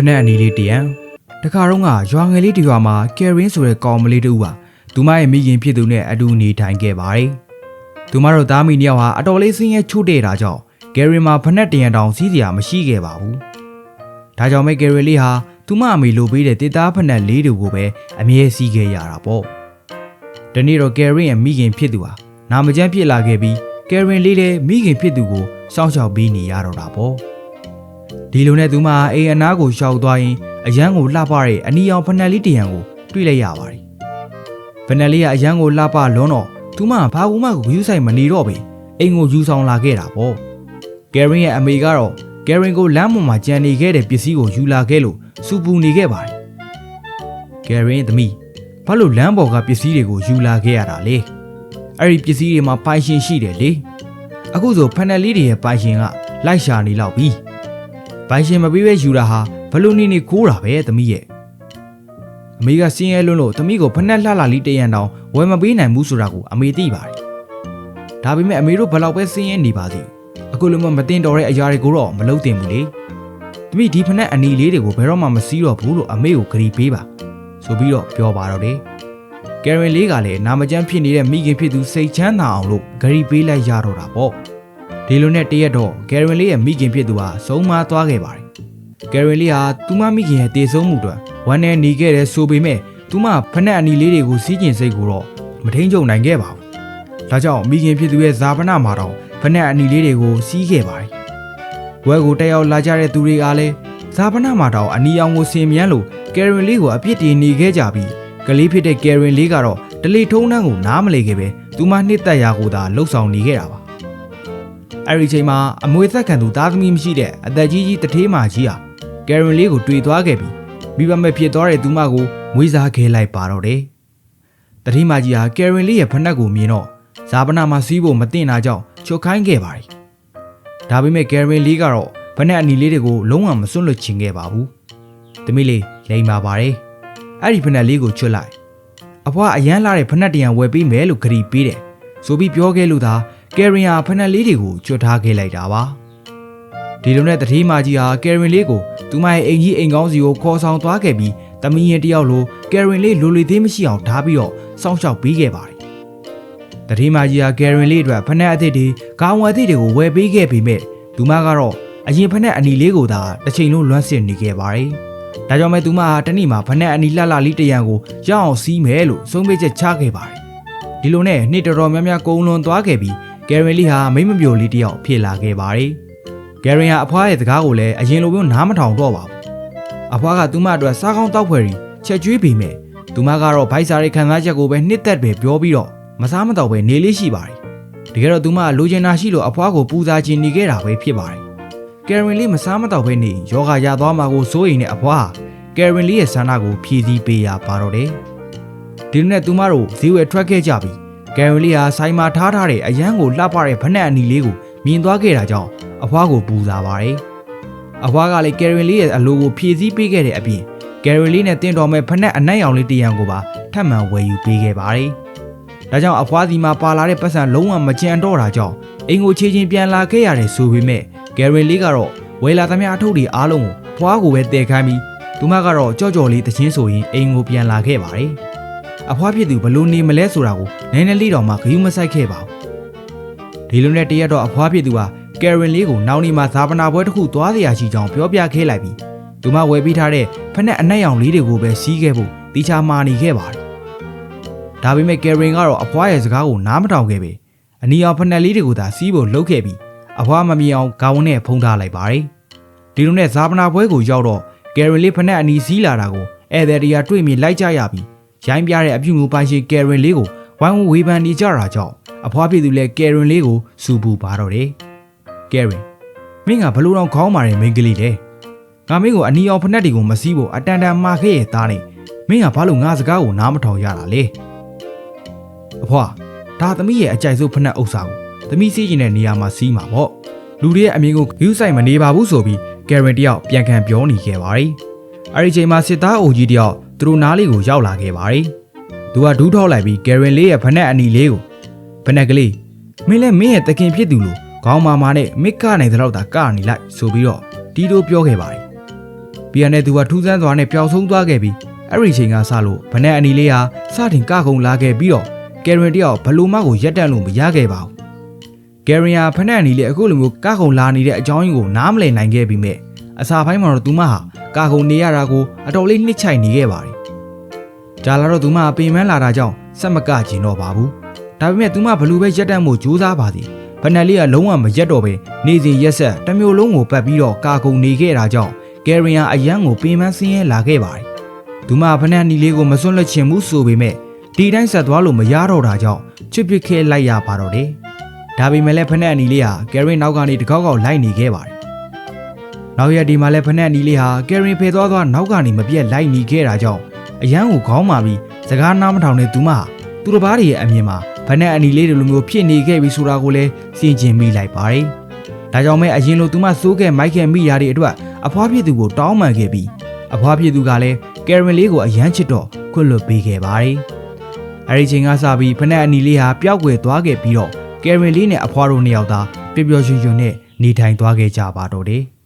ဖနက်အနီလေးတရံတခါတော့ကရွာငယ်လေးတစ်ရွာမှာကယ်ရင်းဆိုတဲ့ကောင်မလေးတူပါသူမရဲ့မိခင်ဖြစ်သူနဲ့အတူနေထိုင်ခဲ့ပါတယ်သူမတို့သားမိနှစ်ယောက်ဟာအတော်လေးဆင်းရဲချို့တဲ့တာကြောင့်ကယ်ရင်မှာဖနက်တရံတောင်စီးစရာမရှိခဲ့ပါဘူးဒါကြောင့်မဲကယ်ရင်လေးဟာသူမအမေလိုပေးတဲ့တစ်သားဖနက်လေးတွေကိုပဲအမြဲစီးခဲ့ရတာပေါ့ဒီနေ့တော့ကယ်ရင်ရဲ့မိခင်ဖြစ်သူဟာနာမကျန်းဖြစ်လာခဲ့ပြီးကယ်ရင်လေးလည်းမိခင်ဖြစ်သူကိုစောင့်ရှောက်ပေးနေရတော့တာပေါ့ ဒီလိုနဲ့သူမအိမ်အနားကိုရှောက်သွားရင်အရန်ကိုလှပတဲ့အနီရောင်ဖနက်လေးတစ်ရံကိုတွေ့လိုက်ရပါတယ်။ဖနက်လေးကအရန်ကိုလှပလွန်းတော့သူမဘာကူမှကိုယူဆိုင်မနေတော့ပဲအိမ်ကိုယူဆောင်လာခဲ့တာပေါ့။ကယ်ရင်ရဲ့အမေကတော့ကယ်ရင်ကိုလမ်းပေါ်မှာကြံနေခဲ့တဲ့ပစ္စည်းကိုယူလာခဲ့လို့စူပူနေခဲ့ပါတယ်။ကယ်ရင်သမီးဘာလို့လမ်းပေါ်ကပစ္စည်းတွေကိုယူလာခဲ့ရတာလဲ။အဲ့ဒီပစ္စည်းတွေမှာပိုင်ရှင်ရှိတယ်လေ။အခုဆိုဖနက်လေးတွေရဲ့ပိုင်ရှင်ကလိုက်ရှာနေတော့ပြီ။ ဘိုင်ရှင်မပေးပဲယူတာဟာဘလို့နေနေခိုးတာပဲသမီးရဲ့အမေကစင်းရဲလွန်းလို့သမီးကိုဖက်နှက်လှလှလေးတရံတောင်ဝယ်မပေးနိုင်ဘူးဆိုတာကိုအမေသိပါတယ်ဒါပေမဲ့အမေတို့ဘလောက်ပဲစင်းရဲနေပါစေအခုလိုမှမတင်တော်တဲ့အရာတွေကိုတော့မလုပ်တင်ဘူးလေသမီးဒီဖက်နှက်အနီလေးတွေကိုဘယ်တော့မှမစည်းတော့ဘူးလို့အမေကိုဂရီပေးပါဆိုပြီးတော့ပြောပါတော့တယ်ကယ်ရင်လေးကလည်းနာမကျန်းဖြစ်နေတဲ့မိခင်ဖြစ်သူစိတ်ချမ်းသာအောင်လို့ဂရီပေးလိုက်ရတော့တာပေါ့ ဒီလိုနဲ့တရက်တော့ကယ်ရင်လေးရဲ့မိခင်ဖြစ်သူဟာဆုံးမသွားခဲ့ပါတယ်။ကယ်ရင်လေးဟာသူမမိခင်ရဲ့တည်ဆုံးမှုအတွက်ဝမ်းနဲ့หนีခဲ့တဲ့ဆိုပေမဲ့သူမဖက်နှက်အနီလေးတွေကိုစီးကျင်စိတ်ကိုတော့မထိန်ကြုံနိုင်ခဲ့ပါဘူး။ဒါကြောင့်မိခင်ဖြစ်သူရဲ့ဇာပနာမှာတော့ဖက်နှက်အနီလေးတွေကိုစီးခဲ့ပါတယ်။ဝဲကိုတက်ရောက်လာကြတဲ့သူတွေကလည်းဇာပနာမှာတော့အနီအောင်ကိုစင်မြန်းလို့ကယ်ရင်လေးကိုအပြစ်တင်နေခဲ့ကြပြီးကလေးဖြစ်တဲ့ကယ်ရင်လေးကတော့ဒလီထုံးနှန်းကိုနားမလေခဲ့ပဲသူမနှစ်သက်ရာကိုသာလှုပ်ဆောင်နေခဲ့တာပါ အဲ့ဒီချိန်မှာအမွေသက်ခံသူသားသမီးမရှိတဲ့အသက်ကြီးကြီးတထေးမာကြီးဟာကယ်ရင်လေးကိုတွေ့သွားခဲ့ပြီးမိဘမဲ့ဖြစ်သွားတဲ့သူမကိုမွေးစားခဲ့လိုက်ပါတော့တယ်။တထေးမာကြီးဟာကယ်ရင်လေးရဲ့ဖက်နှက်ကိုမြင်တော့ဇာပနာမှာစီးဖို့မတင်တာကြောင့်ချုပ်ခိုင်းခဲ့ပါတယ်။ဒါပေမဲ့ကယ်ရင်လေးကတော့ဖက်နှက်အနီလေးတွေကိုလုံးဝမစွန့်လွတ်ချင်ခဲ့ပါဘူး။သမီးလေးလိမ်ပါပါတယ်။အဲ့ဒီဖက်နှက်လေးကိုချွတ်လိုက်။အဖွားအရန်လာတဲ့ဖက်နှက်တရံဝယ်ပေးမယ်လို့ဂရီပေးတယ်။ဆိုပြီးပြောခဲ့လို့သာ ကယ်ရင်ဟာဖက်နှက်လေးတွေကိုကျွတ်ထားခဲ့လိုက်တာပါဒီလိုနဲ့တတိမာကြီးဟာကယ်ရင်လေးကိုသူမရဲ့အိမ်ကြီးအိမ်ကောင်းစီကိုခေါ်ဆောင်သွားခဲ့ပြီးတမီးရင်တယောက်လိုကယ်ရင်လေးလိုလေသေးမရှိအောင်ဓာပြီးတော့စောင့်ရှောက်ပေးခဲ့ပါတယ်တတိမာကြီးဟာကယ်ရင်လေးအတွက်ဖက်နှက်အသစ်တွေခေါင်းဝယ်အသစ်တွေကိုဝယ်ပေးခဲ့ပြီးမြဲသူမကတော့အရင်ဖက်နှက်အနီလေးကိုသာတစ်ချိန်လုံးလွမ်းစစ်နေခဲ့ပါတယ်ဒါကြောင့်မဲသူမဟာတနေ့မှာဖက်နှက်အနီလှလှလေးတစ်ရံကိုရအောင်စီးမယ်လို့ဆုံးဖြတ်ချက်ချခဲ့ပါတယ်ဒီလိုနဲ့နှစ်တော်တော်များများကုန်းလွန်သွားခဲ့ပြီး ကယ်ရင်လေးဟာမိမ့်မပြိုလေးတစ်ယောက်ဖြစ်လာခဲ့ပါတယ်။ကယ်ရင်ဟာအဖွားရဲ့စကားကိုလည်းအရင်လိုမျိုးနားမထောင်တော့ပါဘူး။အဖွားကသူမအတွက်စားကောင်းတောက်ဖွယ်ပြီးချက်ကျွေးပေမဲ့သူမကတော့ဗိုက်စာရိခံစားချက်ကိုပဲနှစ်သက်ပဲပြောပြီးတော့မစားမတော့ပဲနေလေးရှိပါတယ်။တကယ်တော့သူမကလိုချင်တာရှိလို့အဖွားကိုပူဇာခြင်းနေခဲ့တာပဲဖြစ်ပါတယ်။ကယ်ရင်လေးမစားမတော့ပဲနေယောဂရသွားမှာကိုစိုးရိမ်တဲ့အဖွားကယ်ရင်လေးရဲ့ဆန္ဒကိုဖြည့်ဆည်းပေးရပါတော့တယ်။ဒီလိုနဲ့သူမတို့ဈေးဝယ်ထွက်ခဲ့ကြပြီး ကယ်ရီလီဟာဆိုင်မှာထားထားတဲ့အရန်ကိုလှပတဲ့ဖက်နှက်အနီလေးကိုမြင်သွားခဲ့တာကြောင့်အဖွားကိုပူစားပါတယ်။အဖွားကလည်းကယ်ရီလီရဲ့အလိုကိုဖြည့်ဆည်းပေးခဲ့တဲ့အပြင်ကယ်ရီလီနဲ့တင်းတော်မဲ့ဖက်နှက်အနက်ရောင်လေးတစ်ရံကိုပါထပ်မံဝယ်ယူပေးခဲ့ပါတယ်။ဒါကြောင့်အဖွားစီမှာပါလာတဲ့ပတ်စံလုံးဝမကြံတော့တာကြောင့်အင်ကိုချေချင်းပြန်လာခဲ့ရတယ်ဆိုပေမဲ့ကယ်ရီလီကတော့ဝယ်လာသမျှအထုပ်တွေအားလုံးကိုဖွားကိုပဲတည်ခိုင်းပြီးသူမကတော့ကြော့ကြော်လေးတချင်းဆိုရင်အိမ်ကိုပြန်လာခဲ့ပါတယ်။ အဖွားဖြစ်သူဘလို့နေမလဲဆိုတာကိုနည်းနည်းလေးတော့မှဂရုမစိုက်ခဲ့ပါဘူးဒီလိုနဲ့တရက်တော့အဖွားဖြစ်သူဟာကယ်ရင်လေးကိုနောက်နေမှာဇာပနာပွဲတစ်ခုသွားစရာရှိကြောင်းပြောပြခဲ့လိုက်ပြီးသူမဝယ်ပြီးထားတဲ့ဖက်နဲ့အနက်ရောင်လေးတွေကိုပဲစီးခဲ့ဖို့တိချာမာနေခဲ့ပါတယ်ဒါပေမဲ့ကယ်ရင်ကတော့အဖွားရဲ့စကားကိုနားမထောင်ခဲ့ပဲအနီအောင်ဖက်နဲ့လေးတွေကိုသာစီးဖို့လှုပ်ခဲ့ပြီးအဖွားမမြင်အောင်ခေါင်းနဲ့ဖုံးထားလိုက်ပါတယ်ဒီလိုနဲ့ဇာပနာပွဲကိုရောက်တော့ကယ်ရင်လေးဖက်နဲ့အနီစီးလာတာကိုဧည့်သည်တွေကတွေ့မြင်လိုက်ကြရပြီး ရိုင်းပြတဲ့အပြုမူပိုင်ရှင်ကယ်ရင်လေးကိုဝိုင်းဝန်းဝေဖန်နေကြတာကြောင့်အဖွားပြည်သူလည်းကယ်ရင်လေးကိုစူပူပါတော့တယ်။ကယ်ရင်မင်းကဘလို့တော့ခေါင်းမာတဲ့မိန်းကလေးလဲ။ငါမင်းကိုအနီအောင်ဖက်နှက်တွေကိုမစည်းဖို့အတန်တန်မှာခဲ့ရဲ့သားနဲ့မင်းကဘာလို့ငါစကားကိုနားမထောင်ရတာလဲ။အဖွားဒါသမီးရဲ့အကြိုက်ဆုံးဖက်နှက်ဥစ္စာကိုသမီးစီးကျင်တဲ့နေရာမှာစီးမှာပေါ့။လူတွေရဲ့အမြင်ကိုယူဆိုင်မနေပါဘူးဆိုပြီးကယ်ရင်တယောက်ပြန်ခံပြောနေခဲ့ပါတယ်။အဲဒီချိန်မှာစစ်သားအုပ်ကြီးတယောက် သူတို့နားလေးကိုရောက်လာခဲ့ပါတယ်။သူကဒူးထောက်လိုက်ပြီးကယ်ရင်လေးရဲ့ဖက်နှက်အနီလေးကိုဖက်နှက်ကလေးမင်းလည်းမင်းရဲ့တခင်ဖြစ်သူလို့ခေါင်းမာမာနဲ့မစ်ကနိုင်တဲ့တော့တာကနေလိုက်ဆိုပြီးတော့တီးတိုးပြောခဲ့ပါတယ်ပြီးရတဲ့သူကထူးဆန်းစွာနဲ့ပျောက်ဆုံးသွားခဲ့ပြီးအဲ့ဒီချိန်ကစလို့ဗနက်အနီလေးဟာစတင်ကကုံလာခဲ့ပြီးတော့ကယ်ရင်တယောက်ဘလူးမကိုရက်တက်လို့မရခဲ့ပါဘူးကယ်ရင်ဟာဖနက်အနီလေးအခုလိုမျိုးကကုံလာနေတဲ့အကြောင်းရင်းကိုနားမလည်နိုင်ခဲ့ပြီးမြဲ အစာပိုင်းမှာတော့သူမဟာကကုံနေရတာကိုအတော်လေးနှစ်ချိုက်နေခဲ့ပါတယ်ကြာလာတော့သူမပင်ပန်းလာတာကြောင့်စက်မကကျင်တော့ပါဘူးဒါပေမဲ့သူမဘလူးပဲရက်တက်မှုကြိုးစားပါသည်ဖနက်လေးကလုံးဝမရက်တော့ပဲနေစဉ်ရက်ဆက်တစ်မျိုးလုံးကိုပတ်ပြီးတော့ကာကုံနေခဲ့တာကြောင့်ကယ်ရင်ဟာအယမ်းကိုပင်ပန်းဆင်းရဲလာခဲ့ပါတယ်သူမဖနက်နီလေးကိုမစွန့်လွတ်ချင်ဘူးဆိုပေမဲ့ဒီတိုင်းဆက်သွားလို့မရတော့တာကြောင့်ချစ်ပစ်ခဲလိုက်ရပါတော့တယ်ဒါပေမဲ့လည်းဖနက်အနီလေးဟာကယ်ရင်နောက်ကနေတကောက်ကောက်လိုက်နေခဲ့ပါတယ် နောက်ရက်ဒီမှာလည်းဖနက်အနီလေးဟာကယ်ရင်ဖယ်သွားသွားနောက်ကနေမပြတ်လိုက်နေခဲ့တာကြောင့်အယမ်းကိုခေါင်းမာပြီးစကားနားမထောင်တဲ့သူမဟာသူတစ်ပါးတည်းရဲ့အမြင်မှာဖနက်အနီလေးတွေလိုမျိုးဖြစ်နေခဲ့ပြီဆိုတာကိုလည်းစင်ကျင်မိလိုက်ပါတယ်ဒါကြောင့်မဲအရင်လိုသူမစိုးခဲ့မိုက်ခဲ့မိရာတွေအတွက်အဖွားဖြစ်သူကိုတောင်းပန်ခဲ့ပြီးအဖွားဖြစ်သူကလည်းကယ်ရင်လေးကိုအယမ်းချစ်တော့ခွင့်လွှတ်ပေးခဲ့ပါတယ်။အဲဒီချိန်ကစပြီးဖနက်အနီလေးဟာပျောက်ကွယ်သွားခဲ့ပြီးတော့ကယ်ရင်လေးနဲ့အဖွားတို့နှစ်ယောက်သာပျော်ပျော်ရွှင်ရွှင်နဲ့နေထိုင်သွားခဲ့ကြပါတော့တယ်။